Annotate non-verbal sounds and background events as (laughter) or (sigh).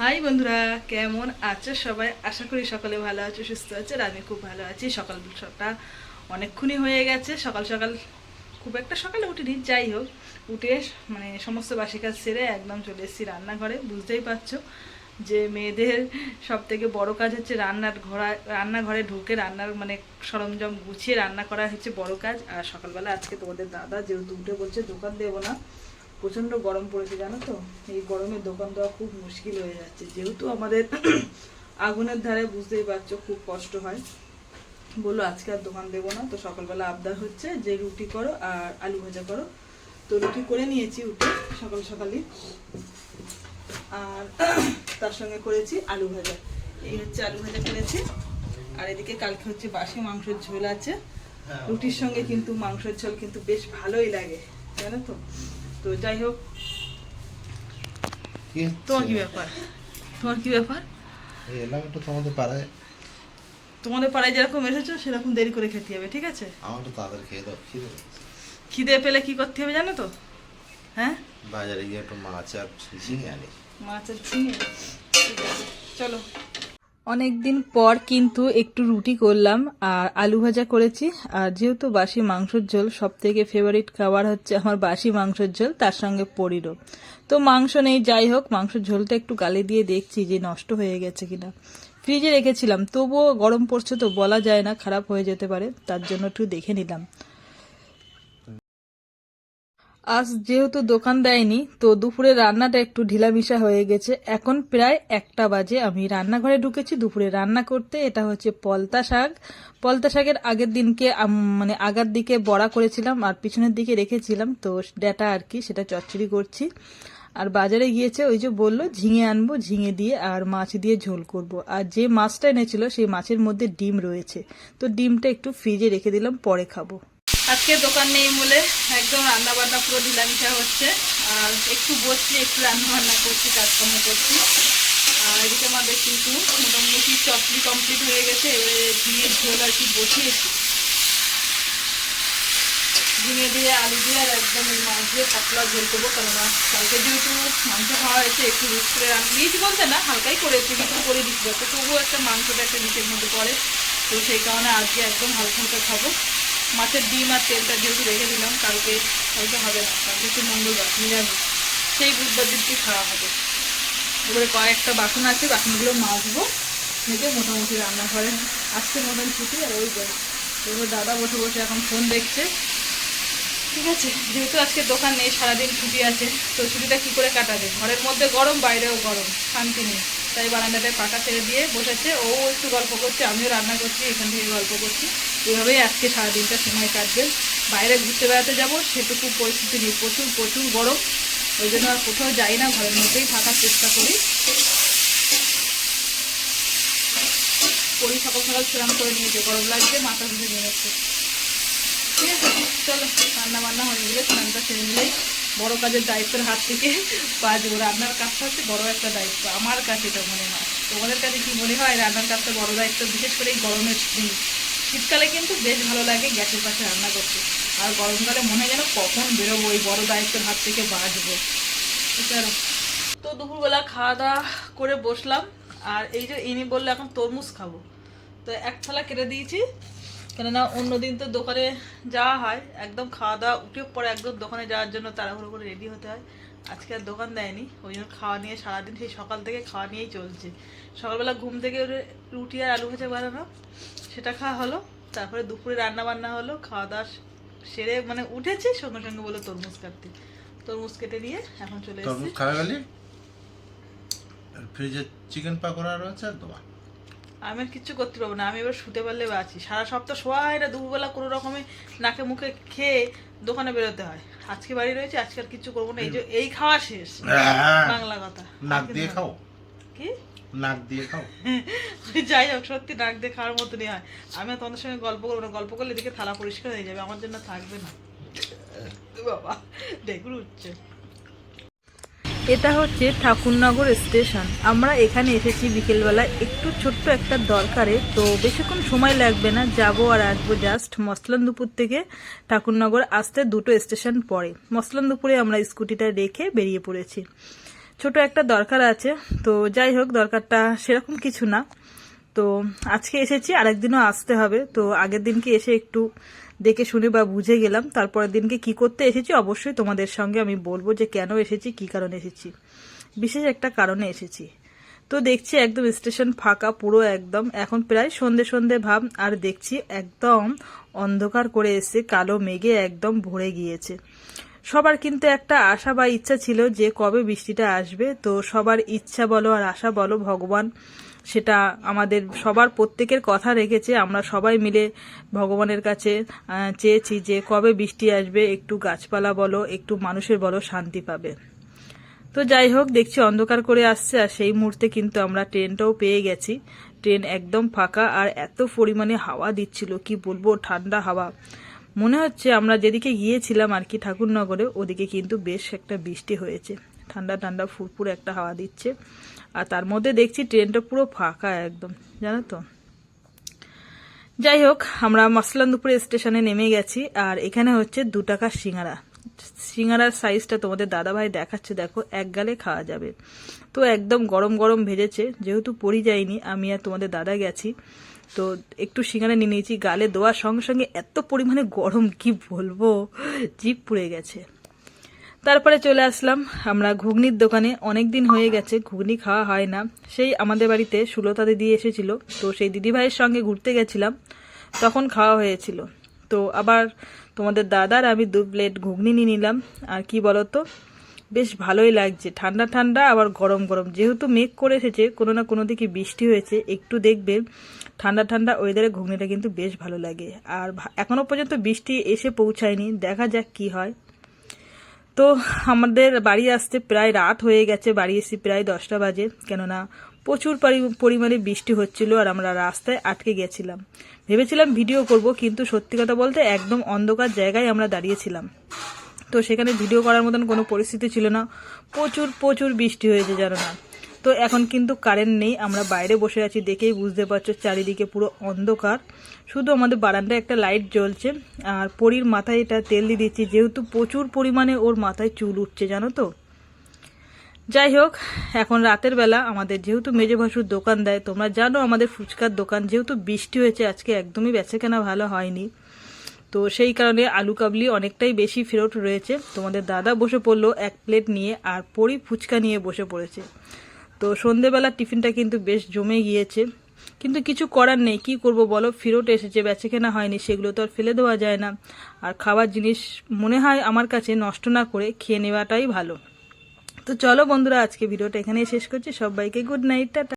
High বন্ধুরা, কেমন আছো সবাই? আশা করি সকালে ভালো আছো, সুস্থ আছো, আমি খুব ভালো আছি। সকাল সকালটা অনেকক্ষণই হয়ে গেছে। সকাল সকাল খুব একটা সকালে উঠিনি, যাই হোক, উঠে মানে সমস্ত বাসি কাজ সেরে একদম চলে এসেছি রান্নাঘরে। বুঝতেই পারছ যে মেয়েদের সব থেকে বড় কাজ হচ্ছে রান্নার ঘোরা রান্নাঘরে ঢুকে রান্নার মানে সরঞ্জাম গুছিয়ে রান্না করা হচ্ছে বড় কাজ। আর সকালবেলা আজকে তোমাদের দাদা যেহেতু উঠে বলছে, দোকান দেবো না প্রচণ্ড গরম পড়েছে জানো তো? এই গরমে দোকান দেওয়া খুব মুশকিল হয়ে যাচ্ছে। যেহেতু আমাদের আগুনের ধারে বুঝতেই পারছ খুব কষ্ট হয়। বলল আজকে আর দোকান দেবো না তো সকালবেলা আবদার হচ্ছে যে রুটি করো আর আলু ভাজা করো। তো রুটি করে নিয়েছি উঠে সকাল সকালই। আর তার সঙ্গে করেছি আলু ভাজা। এই হচ্ছে আলু ভাজা করেছি। আর এদিকে কালকে হচ্ছে বাসি মাংসের ঝোল আছে। রুটির সঙ্গে কিন্তু মাংসের ঝোল কিন্তু বেশ ভালোই লাগে জানো তো? তো যাই হোক। তোমার কি ব্যাপার? তোমার কি ব্যাপার? এলাম একটু তোমাদের পাড়ায়। তোমাদের পাড়ায় যেরকম এসেছ সেরকম দেরি করে খেতে হবে ঠিক আছে? আমার তো তাদের খেয়ে দাও খিদে। খিদে পেলে কি করতে হবে জানো তো? হ্যাঁ? বাজারে গিয়ে একটু মাছ আর ঝিঙে আনি। মাছের ঝিঙে। ঠিক চলো। অনেক দিন পর কিন্তু একটু রুটি করলাম, আর আলু ভাজা করেছি। আর যেহেতু বাসি মাংসের ঝোল সব থেকে ফেভারিট খাবার হচ্ছে আমার বাসি মাংসের ঝোল, তার সঙ্গে পরিরও। তো মাংস নেই, যাই হোক, মাংসের ঝোলটা একটু গালে দিয়ে দেখছি যে নষ্ট হয়ে গেছে কিনা। ফ্রিজে রেখেছিলাম, তবুও গরম পড়ছে তো বলা যায় না, খারাপ হয়ে যেতে পারে, তার জন্য একটু দেখে নিলাম। আজ যেহেতু দোকান দেয়নি, তো দুপুরে রান্নাটা একটু ঢিলামিশা হয়ে গেছে। এখন প্রায় একটা বাজে। আমি রান্নাঘরে ঢুকেছি, দুপুরে রান্না করতে। এটা হচ্ছে পলতা শাক। পলতা শাকের আগের দিনকে মানে আগার দিকে বড়া করেছিলাম আর পিছনের দিকে রেখেছিলাম। তো ডাটা আর কি, সেটা চচ্চড়ি করছি। আর বাজারে গিয়েছে, ওই যে বলল, ঝিঙে আনব, ঝিঙে দিয়ে আর মাছ দিয়ে ঝোল করব। আর যে মাছটা এনেছিল, সেই মাছের মধ্যে ডিম রয়েছে। তো ডিমটা একটু ফ্রিজে রেখে দিলাম, পরে খাব। আজকে দোকান নেই বলে একদম রান্না বান্না পুরো ঢিলামিশা হচ্ছে। আর একটু বসছি, একটু রান্না বান্না করছি, কাজকর্ম করছি। আর এদিকে আমাদের কিন্তু মোটামুটি চটনি কমপ্লিট হয়ে গেছে, এবারে ঝিঙে ঝোল আর কি বসিয়েছি। ঝিঙে দিয়ে আলু দিয়ে আর একদম এই মাছ দিয়ে পাতলা ঝোল করব, কেননা কালকে যেহেতু মাংস খাওয়া হয়েছে, একটু রিচ করে রান্না বলতে না, হালকাই করেছি কিছু করে দিচ্ছি তবুও একটা মাংসটা একটা রিচের মধ্যে পড়ে, তো সেই কারণে আজকে একদম হালকা হালকা খাব। মাছের ডিম আর তেলটা যেহেতু রেখে দিলাম, কালকে হয়তো হবে না, কালকে একটু মঙ্গলবার, নিরামিষ। সেই বুধবার দিনটি খাওয়া হবে। এবারে কয়েকটা বাসন আছে, বাসনগুলো মাজবো, মেজে মোটামুটি রান্না রান্নাঘরে আজকে মতন ছুটি আর ওই এবার দাদা বসে বসে এখন ফোন দেখছে। ঠিক আছে, যেহেতু আজকে দোকান নেই, সারাদিন ছুটি আছে, তো ছুটিটা কি করে কাটাবে? ঘরের মধ্যে গরম, বাইরেও গরম, শান্তি নেই। তাই বারান্দাটায় পাকা ছেড়ে দিয়ে বসেছে, ও একটু গল্প করছে, আমিও রান্না করছি, এখান থেকে গল্প করছি। এভাবেই আজকে সারাদিনটা সময় কাটবে। বাইরে ঘুরতে বেড়াতে যাব, সেটুকু পরিস্থিতি নেই। প্রচুর প্রচুর গরম। ওই জন্য আর কোথাও যাই না, ঘরের মধ্যেই থাকার চেষ্টা করি। করি সকাল সকাল স্নান করে নিয়েছে, গরম লাগছে, মাথা ধুয়ে নিয়েছে ঠিক আছে, চলো, রান্না বান্না হয়ে গেলে স্নানটা সেরে নিলেই বড় কাজের দায়িত্বের হাত থেকে বাজবো রান্নার কাজটা হচ্ছে বড় একটা দায়িত্ব, আমার কাছে এটা মনে হয়। তোমাদের কাছে কি মনে হয় রান্নার কাজটা বড় দায়িত্ব, বিশেষ করে এই গরমের দিন? শীতকালে কিন্তু বেশ ভালো লাগে গ্যাসের পাশে রান্না করতে। আর গরমকালে মনে হয় যেন কখন বেরোবো এই বড় দায়িত্বের হাত থেকে বাঁচবো। তো দুপুরবেলা খাওয়া দাওয়া করে বসলাম। আর এই যে ইনি বললে এখন তরমুজ খাব। তো এক থালা কেটে দিয়েছি। কেননা অন্যদিন তো দোকানে যাওয়া হয়। একদম খাওয়া দাওয়া উঠে পরে একদম দোকানে যাওয়ার জন্য তাড়াহুড়ো করে রেডি হতে হয়। আজকে আর দোকান দেয়নি ওই জন্য খাওয়া নিয়ে সারাদিন সেই সকাল থেকে খাওয়া নিয়েই চলছে। সকালবেলা ঘুম থেকে রুটি আর আলু ভাজা বানানো সেটা খাওয়া হলো তারপরে দুপুরে রান্না বান্না হলো খাওয়া দাওয়া সেরে মানে উঠেছি সঙ্গে সঙ্গে বলে তরমুজ কাটতে। তরমুজ কেটে নিয়ে এখন চলে এসেছি। তরমুজ খাবে গেলি ফ্রিজে চিকেন পাকোড়া রয়েছে তোমার? আমি আর কিচ্ছু করতে পারব না আমি এবার শুতে পারলে বাঁচি সারা সপ্তাহ শোয়া হয় না দুপুরবেলা কোনো রকমে নাকে মুখে খেয়ে দোকানে বেরোতে হয়। আজকে বাড়ি রয়েছে আজকে আর কিচ্ছু করব না। এই যে এই খাওয়া শেষ। বাংলা কথা। নাক দিয়ে খাও। কি? নাক দিয়ে খাও। (laughs) যাই হোক সত্যি নাক দিয়ে খাওয়ার মতনই হয়। আমি তোমাদের সঙ্গে গল্প করব না। গল্প করলে এদিকে থালা পরিষ্কার হয়ে যাবে আমার জন্য থাকবে না। (laughs) বাবা দেখুন উঠছে। এটা হচ্ছে ঠাকুরনগর স্টেশন। আমরা এখানে এসেছি বিকেলবেলা। একটু ছোট্ট একটা দরকারে, তো বেশিক্ষণ সময় লাগবে না। যাব আর আসব জাস্ট মসলানদুপুর থেকে ঠাকুরনগর আসতে দুটো স্টেশন পরে। মসলানদুপুরে আমরা স্কুটিটা রেখে বেরিয়ে পড়েছি। ছোট একটা দরকার আছে, তো যাই হোক, দরকারটা সেরকম কিছু না। তো আজকে এসেছি, আরেকদিনও আসতে হবে। তো আগের দিনকে এসে একটু দেখে শুনে বা বুঝে গেলাম। তারপরের দিনকে কি করতে এসেছি অবশ্যই তোমাদের সঙ্গে আমি বলব যে কেন এসেছি, কি কারণে এসেছি। বিশেষ একটা কারণে এসেছি। তো দেখছি একদম স্টেশন ফাঁকা, পুরো একদম। এখন প্রায় সন্ধে সন্ধে ভাব, আর দেখছি একদম অন্ধকার করে এসে কালো মেঘে একদম ভরে গিয়েছে। সবার কিন্তু একটা আশা বা ইচ্ছা ছিল যে কবে বৃষ্টিটা আসবে। তো সবার ইচ্ছা বলো আর আশা বলো, ভগবান সেটা আমাদের সবার প্রত্যেকের কথা রেখেছে। আমরা সবাই মিলে ভগবানের কাছে চেয়েছি যে কবে বৃষ্টি আসবে, একটু গাছপালা বলো, একটু মানুষের বলো, শান্তি পাবে। তো যাই হোক, দেখছি অন্ধকার করে আসছে আর সেই মুহূর্তে কিন্তু আমরা ট্রেনটাও পেয়ে গেছি। ট্রেন একদম ফাঁকা আর এত পরিমাণে হাওয়া দিচ্ছিল, কি বলব, ঠান্ডা হাওয়া। মনে হচ্ছে আমরা যেদিকে গিয়েছিলাম আর কি ঠাকুরনগরে, ওদিকে কিন্তু বেশ একটা বৃষ্টি হয়েছে। ঠান্ডা ঠান্ডা ফুরফুর একটা হাওয়া দিচ্ছে। আর তার মধ্যে দেখছি ট্রেনটা পুরো ফাঁকা একদম, জানো তো। যাই হোক আমরা মসলান্দুপুর স্টেশনে নেমে গেছি, আর এখানে হচ্ছে দু টাকার সিঙ্গারা। সিঙ্গারার সাইজটা তোমাদের দাদাভাই দেখাচ্ছে, দেখো, এক গালে খাওয়া যাবে। তো একদম গরম গরম ভেজেছে, যেহেতু পরি যায়নি, আমি আর তোমাদের দাদা গেছি। তো একটু সিঙ্গারা নিয়ে নিয়েছি, গালে দেওয়ার সঙ্গে সঙ্গে এত পরিমাণে গরম, কি বলব? জিপ পুড়ে গেছে। তারপরে চলে আসলাম আমরা ঘুগনির দোকানে। অনেক দিন হয়ে গেছে, ঘুগনি খাওয়া হয় না। সেই আমাদের বাড়িতে সুলতা দিদি এসেছিল, তো সেই দিদিভাইয়ের সঙ্গে ঘুরতে গেছিলাম, তখন খাওয়া হয়েছিল। তো আবার তোমাদের দাদার আমি দু প্লেট ঘুগনি নিয়ে নিলাম, আর কি বলতো? বেশ ভালোই লাগছে, ঠান্ডা ঠান্ডা, আবার গরম গরম। যেহেতু মেঘ করে এসেছে, কোনো না কোনো দিকে বৃষ্টি হয়েছে, একটু দেখবে, ঠান্ডা ঠান্ডা ওয়েদারে ঘুগনিটা কিন্তু বেশ ভালো লাগে। আর ভা- এখনও পর্যন্ত বৃষ্টি এসে পৌঁছায়নি, দেখা যাক কি হয়। তো আমাদের বাড়ি আসতে প্রায় রাত হয়ে গেছে, বাড়ি এসে প্রায় দশটা বাজে। কেননা প্রচুর পরি- পরিমাণে বৃষ্টি হচ্ছিল আর আমরা রাস্তায় আটকে গেছিলাম। ভেবেছিলাম ভিডিও করব, কিন্তু সত্যি কথা বলতে একদম অন্ধকার জায়গায় আমরা দাঁড়িয়েছিলাম। তো সেখানে ভিডিও করার মতন কোনো পরিস্থিতি ছিল না। প্রচুর প্রচুর বৃষ্টি হয়েছে, জানো না। তো এখন কিন্তু কারেন্ট নেই, আমরা বাইরে বসে আছি দেখেই বুঝতে পারছ, চারিদিকে পুরো অন্ধকার। শুধু আমাদের বারান্দায় একটা লাইট জ্বলছে, আর পরির মাথায় এটা তেল দিয়ে দিচ্ছি, যেহেতু প্রচুর পরিমাণে ওর মাথায় চুল উঠছে, জানো তো। যাই হোক, এখন রাতের বেলা আমাদের যেহেতু মেজে ভাসুর দোকান দেয়, তোমরা জানো আমাদের ফুচকার দোকান যেহেতু বৃষ্টি হয়েছে, আজকে একদমই বেচাকেনা ভালো হয়নি। তো সেই কারণে আলু কাবলি অনেকটাই বেশি ফেরত রয়েছে। তোমাদের দাদা বসে পড়ল এক প্লেট নিয়ে, আর পরি ফুচকা নিয়ে বসে পড়েছে। তো সন্ধেবেলার টিফিনটা কিন্তু বেশ জমে গিয়েছে। কিন্তু কিছু করার নেই, কি করব বলো? ফেরত এসেছে, বেচাকেনা হয়নি, সেগুলো তো আর ফেলে দেওয়া যায় না। আর খাবার জিনিস মনে হয় আমার কাছে নষ্ট না করে খেয়ে নেওয়াটাই ভালো। তো চলো বন্ধুরা, আজকে ভিডিওটা এখানেই শেষ করছি। সবাইকে গুড নাইট টাটা।